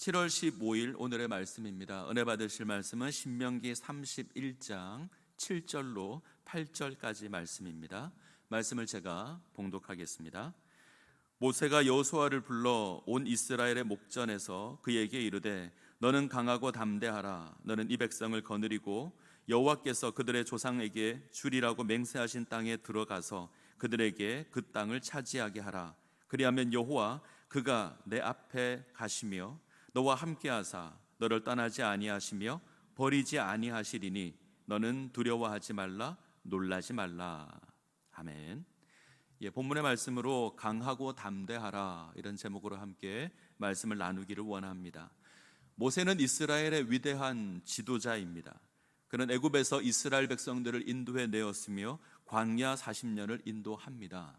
7월 15일 오늘의 말씀입니다. 은혜 받으실 말씀은 신명기 31장 7절로 8절까지 말씀입니다. 말씀을 제가 봉독하겠습니다. 모세가 여호수아를 불러 온 이스라엘의 목전에서 그에게 이르되 너는 강하고 담대하라 너는 이 백성을 거느리고 여호와께서 그들의 조상에게 주리라고 맹세하신 땅에 들어가서 그들에게 그 땅을 차지하게 하라 그리하면 여호와 그가 내 앞에 가시며 너와 함께하사 너를 떠나지 아니하시며 버리지 아니하시리니 너는 두려워하지 말라 놀라지 말라 아멘. 예, 본문의 말씀으로 강하고 담대하라 이런 제목으로 함께 말씀을 나누기를 원합니다. 모세는 이스라엘의 위대한 지도자입니다. 그는 애굽에서 이스라엘 백성들을 인도해 내었으며 광야 40년을 인도합니다.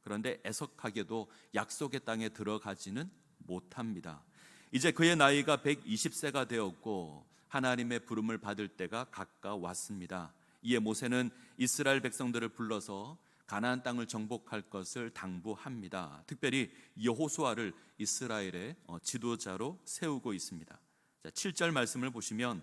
그런데 애석하게도 약속의 땅에 들어가지는 못합니다. 이제 그의 나이가 120세가 되었고 하나님의 부름을 받을 때가 가까웠습니다. 이에 모세는 이스라엘 백성들을 불러서 가나안 땅을 정복할 것을 당부합니다. 특별히 여호수아를 이스라엘의 어, 지도자로 세우고 있습니다. 자, 7절 말씀을 보시면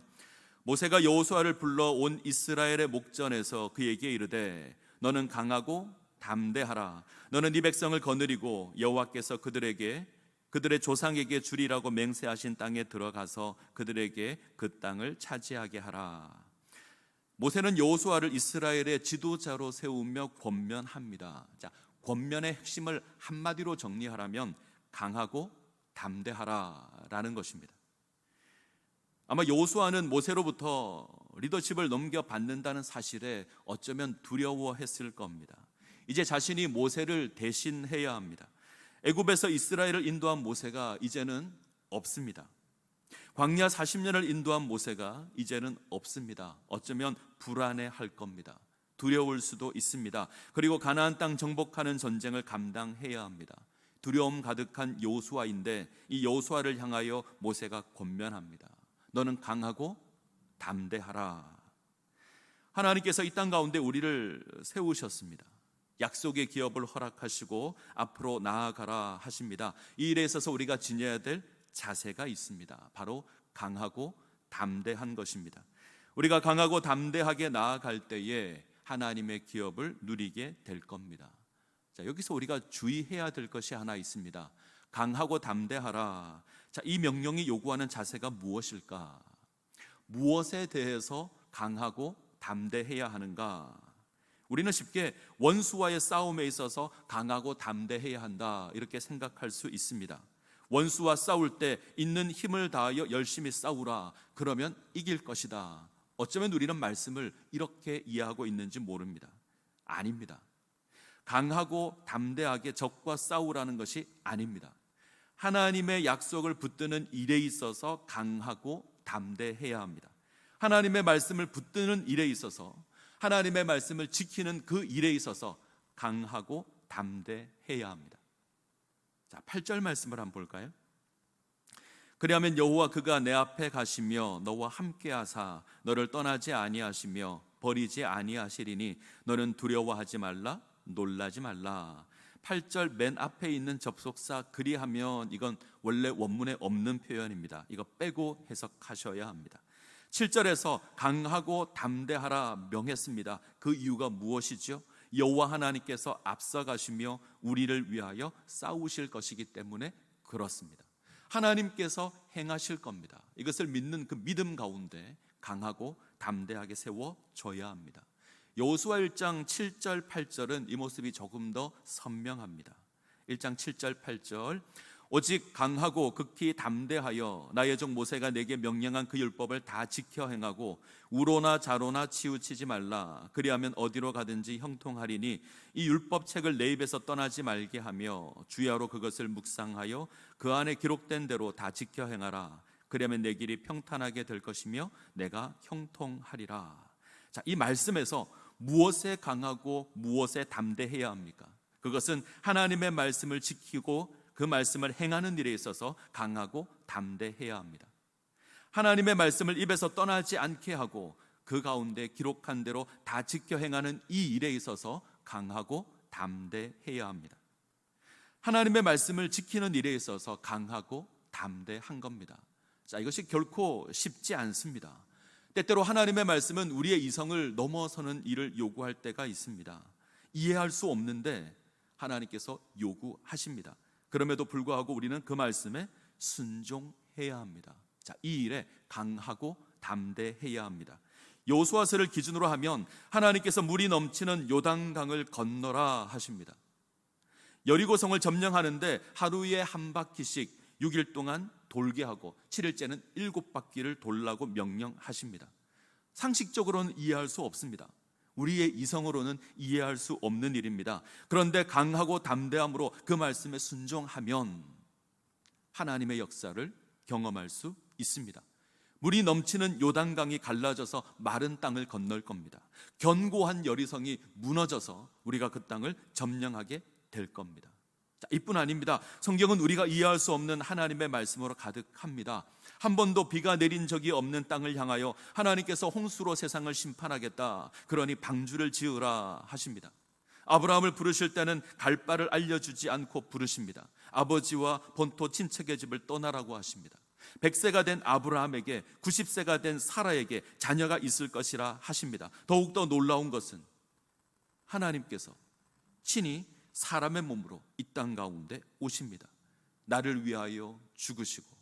모세가 여호수아를 불러 온 이스라엘의 목전에서 그에게 이르되 너는 강하고 담대하라 너는 네 백성을 거느리고 여호와께서 그들에게 그들의 조상에게 주리라고 맹세하신 땅에 들어가서 그들에게 그 땅을 차지하게 하라. 모세는 여호수아를 이스라엘의 지도자로 세우며 권면합니다. 자, 권면의 핵심을 한마디로 정리하라면 강하고 담대하라라는 것입니다. 아마 여호수아는 모세로부터 리더십을 넘겨받는다는 사실에 어쩌면 두려워했을 겁니다. 이제 자신이 모세를 대신해야 합니다. 애굽에서 이스라엘을 인도한 모세가 이제는 없습니다. 광야 40년을 인도한 모세가 이제는 없습니다. 어쩌면 불안해 할 겁니다. 두려울 수도 있습니다. 그리고 가나안 땅 정복하는 전쟁을 감당해야 합니다. 두려움 가득한 여호수아인데 이 여호수아를 향하여 모세가 권면합니다. 너는 강하고 담대하라. 하나님께서 이 땅 가운데 우리를 세우셨습니다. 약속의 기업을 허락하시고 앞으로 나아가라 하십니다. 이 일에 있어서 우리가 지녀야 될 자세가 있습니다. 바로 강하고 담대한 것입니다. 우리가 강하고 담대하게 나아갈 때에 하나님의 기업을 누리게 될 겁니다. 자, 여기서 우리가 주의해야 될 것이 하나 있습니다. 강하고 담대하라. 자, 이 명령이 요구하는 자세가 무엇일까? 무엇에 대해서 강하고 담대해야 하는가? 우리는 쉽게 원수와의 싸움에 있어서 강하고 담대해야 한다. 이렇게 생각할 수 있습니다. 원수와 싸울 때 있는 힘을 다하여 열심히 싸우라. 그러면 이길 것이다. 어쩌면 우리는 말씀을 이렇게 이해하고 있는지 모릅니다. 아닙니다. 강하고 담대하게 적과 싸우라는 것이 아닙니다. 하나님의 약속을 붙드는 일에 있어서 강하고 담대해야 합니다. 하나님의 말씀을 붙드는 일에 있어서 하나님의 말씀을 지키는 그 일에 있어서 강하고 담대해야 합니다. 자, 8절 말씀을 한번 볼까요? 그리하면 여호와 그가 내 앞에 가시며 너와 함께 하사 너를 떠나지 아니하시며 버리지 아니하시리니 너는 두려워하지 말라 놀라지 말라. 8절 맨 앞에 있는 접속사 그리하면 이건 원래 원문에 없는 표현입니다. 이거 빼고 해석하셔야 합니다. 7절에서 강하고 담대하라 명했습니다. 그 이유가 무엇이죠? 여호와 하나님께서 앞서가시며 우리를 위하여 싸우실 것이기 때문에 그렇습니다. 하나님께서 행하실 겁니다. 이것을 믿는 그 믿음 가운데 강하고 담대하게 세워져야 합니다. 여호수아 1장 7절 8절은 이 모습이 조금 더 선명합니다. 1장 7절 8절 오직 강하고 극히 담대하여 나의 종 모세가 내게 명령한 그 율법을 다 지켜 행하고 우로나 자로나 치우치지 말라. 그리하면 어디로 가든지 형통하리니 이 율법책을 내 입에서 떠나지 말게 하며 주야로 그것을 묵상하여 그 안에 기록된 대로 다 지켜 행하라. 그리하면 내 길이 평탄하게 될 것이며 내가 형통하리라. 자, 이 말씀에서 무엇에 강하고 무엇에 담대해야 합니까? 그것은 하나님의 말씀을 지키고 그 말씀을 행하는 일에 있어서 강하고 담대해야 합니다. 하나님의 말씀을 입에서 떠나지 않게 하고 그 가운데 기록한 대로 다 지켜 행하는 이 일에 있어서 강하고 담대해야 합니다. 하나님의 말씀을 지키는 일에 있어서 강하고 담대한 겁니다. 자, 이것이 결코 쉽지 않습니다. 때때로 하나님의 말씀은 우리의 이성을 넘어서는 일을 요구할 때가 있습니다. 이해할 수 없는데 하나님께서 요구하십니다. 그럼에도 불구하고 우리는 그 말씀에 순종해야 합니다. 자, 이 일에 강하고 담대해야 합니다. 여호수아서를 기준으로 하면 하나님께서 물이 넘치는 요단강을 건너라 하십니다. 여리고성을 점령하는데 하루에 한 바퀴씩 6일 동안 돌게 하고 7일째는 7바퀴를 돌라고 명령하십니다. 상식적으로는 이해할 수 없습니다. 우리의 이성으로는 이해할 수 없는 일입니다. 그런데 강하고 담대함으로 그 말씀에 순종하면 하나님의 역사를 경험할 수 있습니다. 물이 넘치는 요단강이 갈라져서 마른 땅을 건널 겁니다. 견고한 여리성이 무너져서 우리가 그 땅을 점령하게 될 겁니다. 자, 이뿐 아닙니다. 성경은 우리가 이해할 수 없는 하나님의 말씀으로 가득합니다. 한 번도 비가 내린 적이 없는 땅을 향하여 하나님께서 홍수로 세상을 심판하겠다. 그러니 방주를 지으라 하십니다. 아브라함을 부르실 때는 갈 바를 알려주지 않고 부르십니다. 아버지와 본토 친척의 집을 떠나라고 하십니다. 100세가 된 아브라함에게 90세가 된 사라에게 자녀가 있을 것이라 하십니다. 더욱더 놀라운 것은 하나님께서 친히 사람의 몸으로 이 땅 가운데 오십니다. 나를 위하여 죽으시고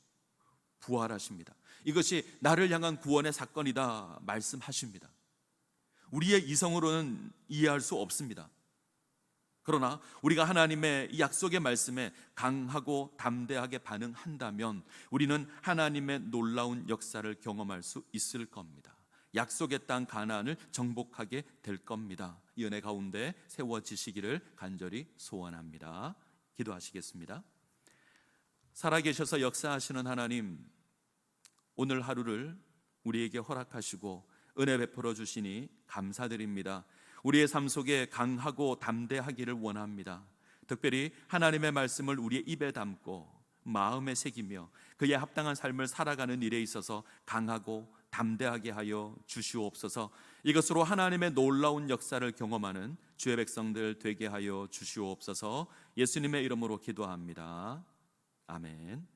부활하십니다. 이것이 나를 향한 구원의 사건이다 말씀하십니다. 우리의 이성으로는 이해할 수 없습니다. 그러나 우리가 하나님의 이 약속의 말씀에 강하고 담대하게 반응한다면 우리는 하나님의 놀라운 역사를 경험할 수 있을 겁니다. 약속의 땅 가나안을 정복하게 될 겁니다. 이 은혜 가운데 세워지시기를 간절히 소원합니다. 기도하시겠습니다. 살아계셔서 역사하시는 하나님, 오늘 하루를 우리에게 허락하시고 은혜 베풀어 주시니 감사드립니다. 우리의 삶 속에 강하고 담대하기를 원합니다. 특별히 하나님의 말씀을 우리의 입에 담고 마음에 새기며 그에 합당한 삶을 살아가는 일에 있어서 강하고 담대하게 하여 주시옵소서. 이것으로 하나님의 놀라운 역사를 경험하는 주의 백성들 되게 하여 주시옵소서. 예수님의 이름으로 기도합니다. 아멘.